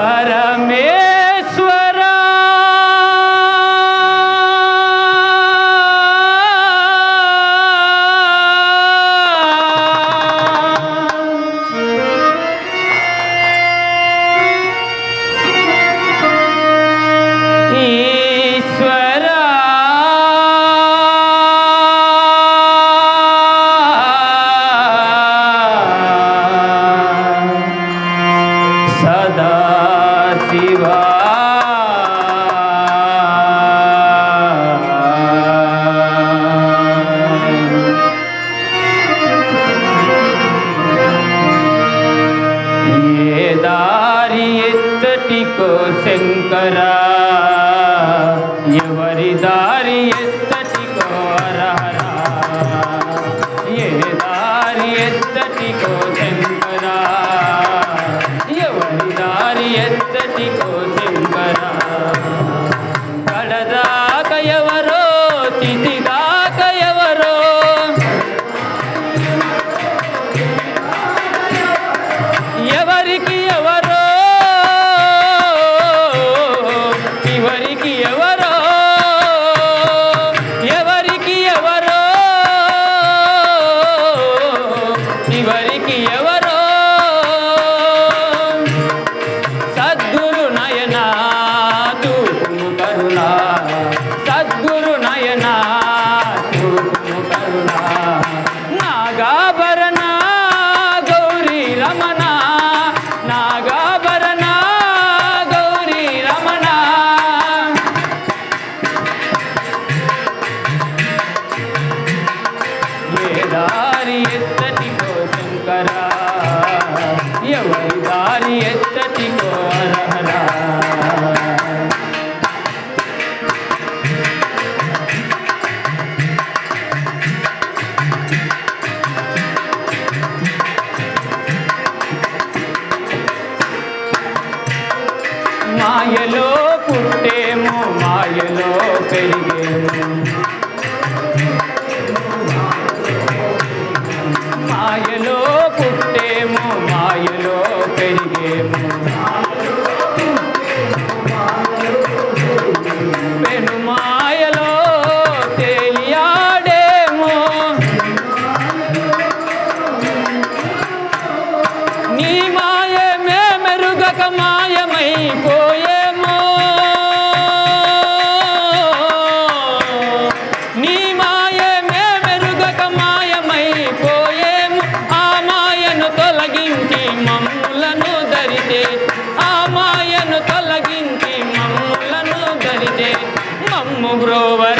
para mim. శంకరా ఎవరిదా దారి ఎత్తటికో శంకరా. ఎవరి దారి ఎత్తటికో అరహరా మాయలో ബ്രൂവർ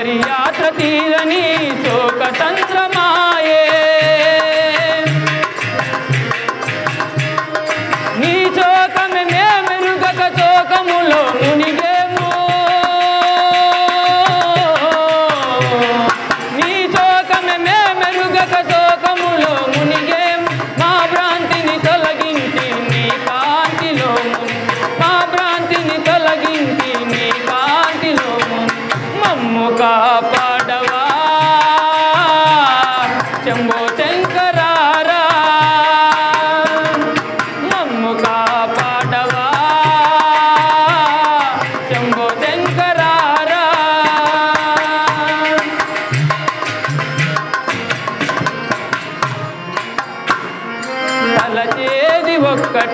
మరి యాత్ర తీరని శోక సంత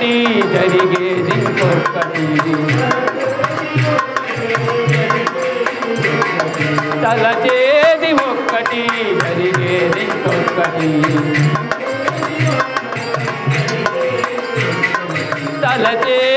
ప్రతి జరిగేది ఇంకొకటి తలచేది ఒక్కటి జరిగేది ఇంకొకటి తలచే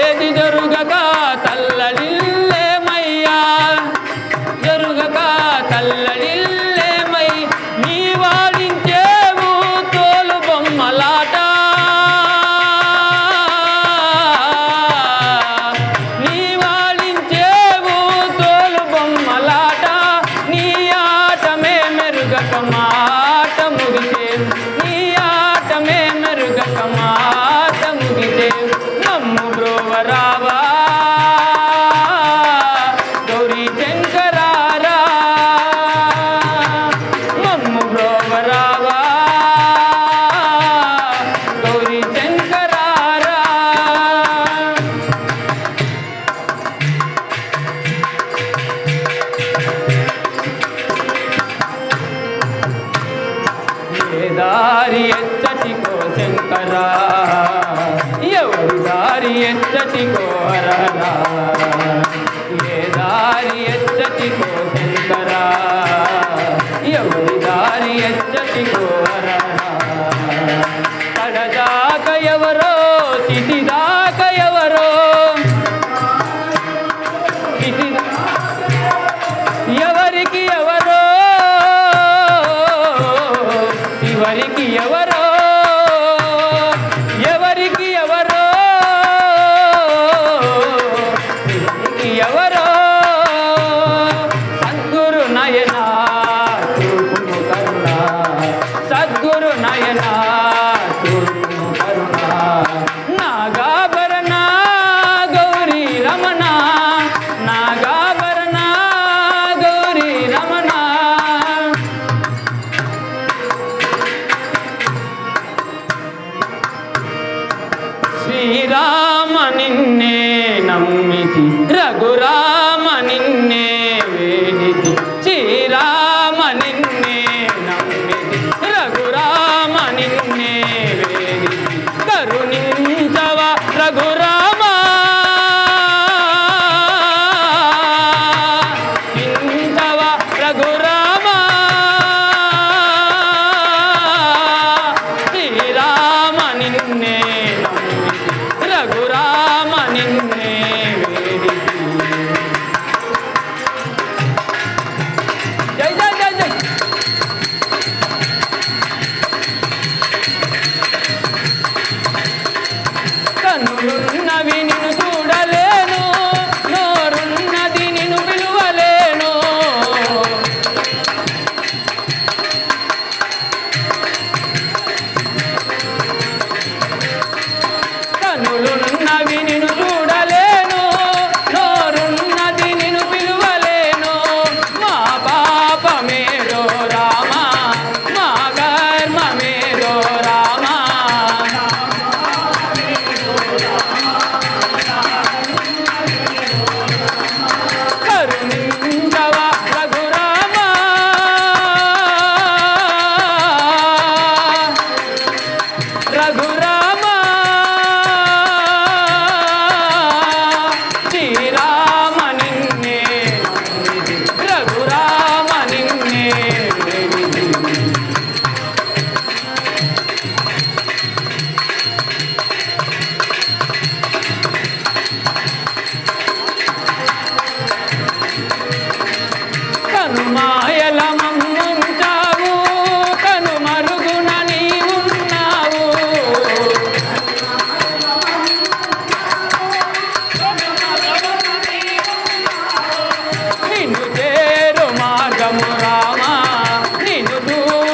Oh.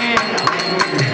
Amen.